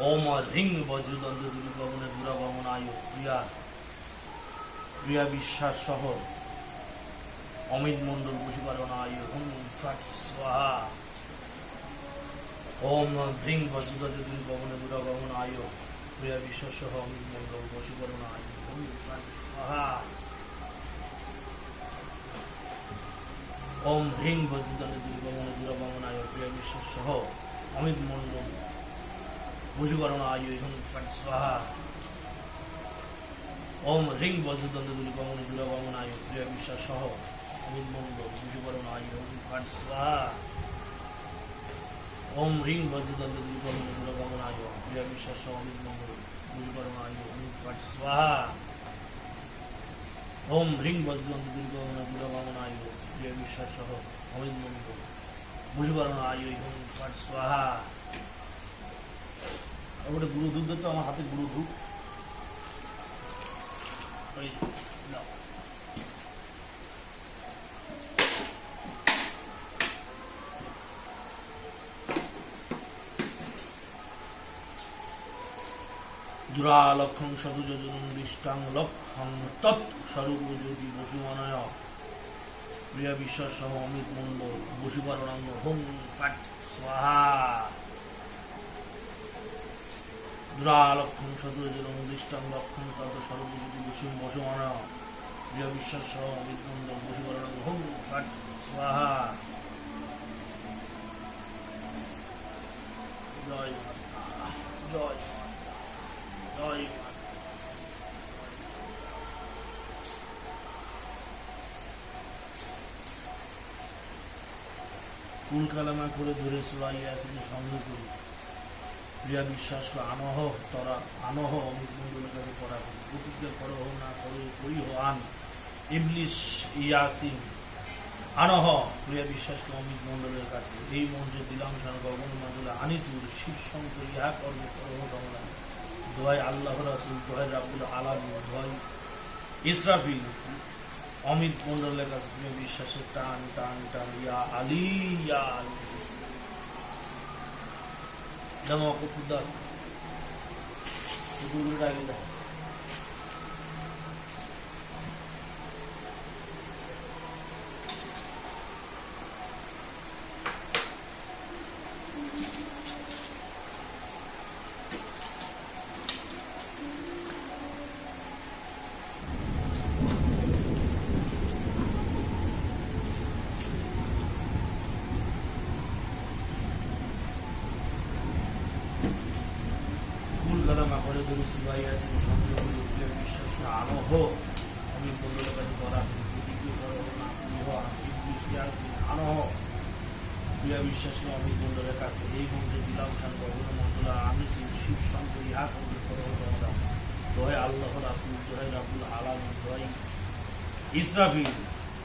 ওম হ্রিং বজ্রদণ্ড দুর্গমনে দুরাগমনায় প্রিয়া প্রিয়া বিশ্বাস সহ অমিত মণ্ডল বসিপালনায় হুম, ফট, স্বাহা। ওম হ্রিং বজ্রদণ্ড দুর্গমনে দুরাগমনায় প্রিয়া বিশ্বাস সহ অমিত মণ্ডল বসিপালনায় হুম, ফট, স্বাহা। ওম হ্রিং বজ্রদণ্ড দুর্গমনে দুরাগমনায় প্রিয়া বিশ্বাস সহ অমিত মণ্ডল ভুজুকরণায় হুম ফট স্বাহা ওম হ্রিং বজ্রদণ্ড দুর্গমনে দুরাগমনায় প্রিয়া বিশ্বাস সহ অমিত মণ্ডল ভুজুকরণায় হুম ফট স্বাহা ওম হ্রিং বজ্রদণ্ড দুর্গমনে দুরাগমনায় প্রিয়া বিশ্বাস সহ অমিত মণ্ডল ভুজুকরণায় হুম ফট স্বাহা ওম হ্রিং বজ্রদণ্ড দুর্গমনে দুরাগমনায় প্রিয়া বিশ্বাস সহ অমিত মণ্ডল ভুজুকরণায় হুম ফট স্বাহা ওটা গুঁড়ো দুধ তো, আমার হাতে গুঁড়ো দুধ। ওই লক্ষং তৎ স্বরূপ যদি বসুমানয়। প্রিয়া বিশ্বাস সহ অমিত মণ্ডল বসুপারণাঙ্গ হোম ফাট স্বাহা। দুরালক্ষণ সদুরজন দৃষ্টাং লক্ষণ তত বসমানা। প্রিয় বিশ্বাস সহ ফাট স্বাহা। মাতা করে ধরে চলাই আসেন সঙ্গে করি। প্রিয়া বিশ্বাস আনহ, তরা, আনহ কাছে করা করি প্রতিজ্ঞা করো না করো, করি হো আন। ইবলিশ, ইয়াসিন, আনহ প্রিয়া বিশ্বাসকে অমিত মণ্ডলের কাছে। এই মন্ত্রে দিলাম, সার গগন মণ্ডলে আনিসুর শিব শঙ্কর, ইহা কর্ম করো কমলা দোয়াই আল্লাহ রাসুল দোয়াই রাবুল আলাম দোয়াই ইসরাফিল। অমিত মণ্ডলের কাছে প্রিয় বিশ্বাসের টান টান টান, ইয়া আলী ইয়া আলী। दमा को खुद। डाल गुड़ বিশ্বাস হোক আমি কাছে করা প্রতিজ্ঞ করো না তুমি হো বৃষ্টি আছে আনো হোক প্রিয় আমি বদলের কাছে এই মন্ত্রে দিলাম খান মন্ডলা আমি শিব শঙ্কর ইহা করবে করো তোমরা আল্লাহ রাসুল দোহাই রাবুল আলাম দোহাই ইসরাফিল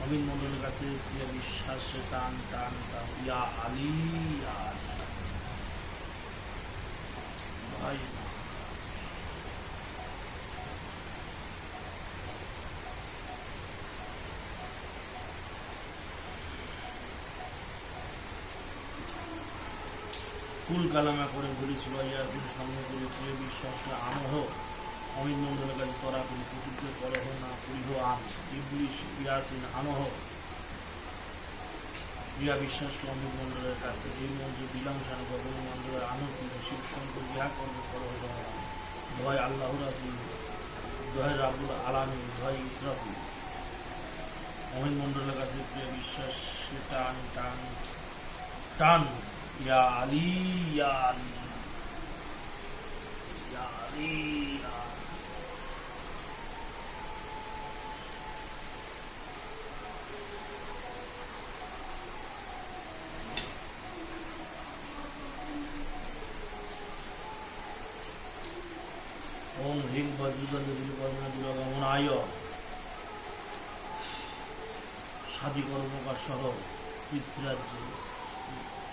অমিত মন্ডলের কাছে প্রিয় বিশ্বাস টান টান টান ইয়া আলী। ভাই কুল কালামা করে ঘুরি চুলাইয়া আসেন সঙ্গে করে প্রিয় বিশ্বাস আনহ অমিত মন্ডলের কাছে করা করি প্রতিজ্ঞ করহ না ইবলিশ, ইয়াসিন আনহ প্রিয়া বিশ্বাসকে অমিত মন্ডলের কাছে এই মন্ত্রে দিলাম সান গগন মন্ডলের আনসি শিব শঙ্কর ইহা কর্ম করহ দোহাই আল্লাহ রাসুল, দোহাই রাবুল আলামী দোহাই ইসরাফি অমিত মন্ডলের কাছে প্রিয় বিশ্বাস টান টান টান। ইয়া আলী ইয়া আলী ইয়া আলী ইয়া বজ্রদণ্ড বিলকর্মণ দুরগমনায় সাধি কর্মকার সহ পৃথ্বীরাজ্যে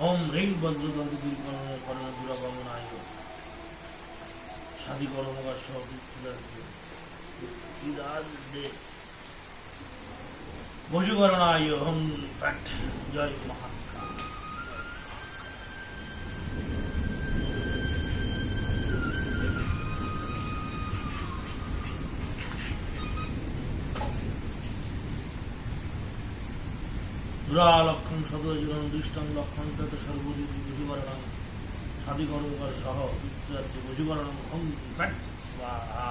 ওম রিং বজ্রদন্ত দুরি করণ করণে আয় সাদি কর্মকার সহ দে বশীকরণায় হুম ফট জয় মহাকাল দুরা লক্ষণ সদজন দৃষ্টং লক্ষণ তত সর্বজিৎ বুঝিবরণং। সাধিকর্মকার সহ বিদ্যার্থী বুঝিবরণং হং স্বাহা।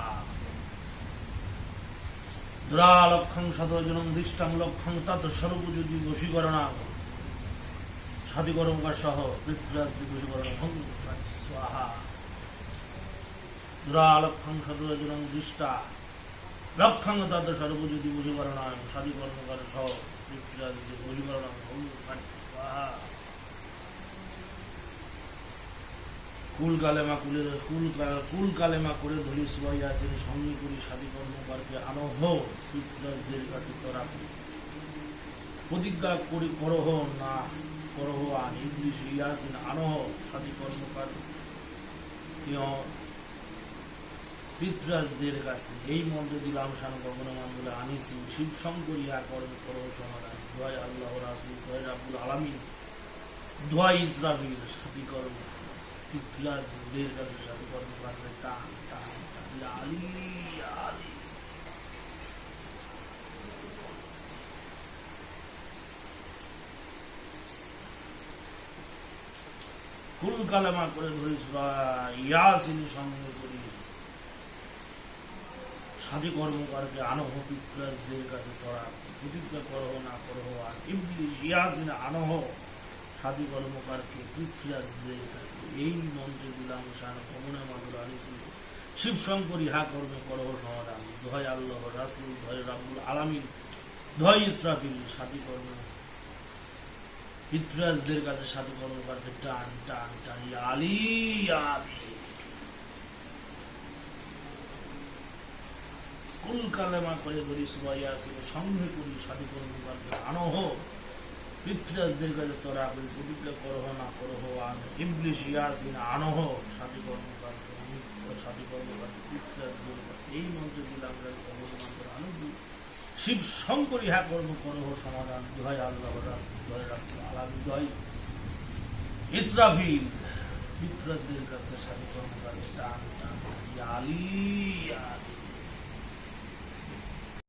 দুরা লক্ষণ সদজন দৃষ্টং লক্ষণ তত সর্বজিৎ বশীকরণাং সাধিকর্মকার সহ বিদ্যার্থী বুঝিবরণং হং ফট স্বাহা। দুরা লক্ষণ সদজন দৃষ্টা লক্ষণ তত সর্বজ্যোতি বুঝিবরণাং সাধিকর্মকার সহ স্বাহা কুল কালেমা কুলের কুল কুল কালেমা করে ধরি সবাই আসেন সঙ্গে করি সাদী কর্মকারকে আনহ বিপ্লবদের কাছে তোরা করি। প্রতিজ্ঞা করি, করহ না, করহ আন ইংলিশ ইয়াসিন, আনহ সাদী কর্মকার পিতরাজদের কাছে। এই মন্ত্র দিলাম শান গগন মন্ডলে আনিছি। শিব শঙ্কর ইয়া করবে করহ সমাধান। দোয়াই আল্লাহ রাসুল দোয়াই আলামিন। দোয়াই ইসরাফিল কর্ম। পিতরাজদের কাছে কর্ম আলী কুল করে ধরিস বা ইয়াসিনী সঙ্গে করি সাধী কর্মকারকে আনহ পিতরাজদের কাছে তোরা প্রতিজ্ঞা করহ না করহ, আর ইবলিশ ইয়াসিন আনহ সাধী কর্মকারকে পৃথ্বীরাজদের কাছে। এই মন্ত্রে দিলাম শান কমনা মাদুর আনিছি। শিব শঙ্কর ইহা কর্মে করহ সমাধান। দোহাই আল্লাহ রাসুল ভয় রাবুল আলামিন দোহাই ইসরাফিল সাধী কর্ম। পিতৃরাজদের কাছে সাধু কর্মকারকে টান টান টান আলী, ইয়া কুল কালেমা করে ধরি সুবাই আসিল সঙ্গে করি সাধু কর্মকারকে আনহ পিতৃরাজদের কাছে তোরা আপনি প্রতিজ্ঞা করহ না করহ, আন। ইংলিশ ইয়াসিন আনহ সাধু কর্মকারকে সাধু পিতৃরাজদের কাছে এই আনন্দ শিব শঙ্কর ইহা কর্ম করহ, সমাধান দোহাই আল্লাহ দোহাই আলাম দোহাই ইসরাফিল পিতৃদের কাছে সাধু কর্মকারী আলী আলী।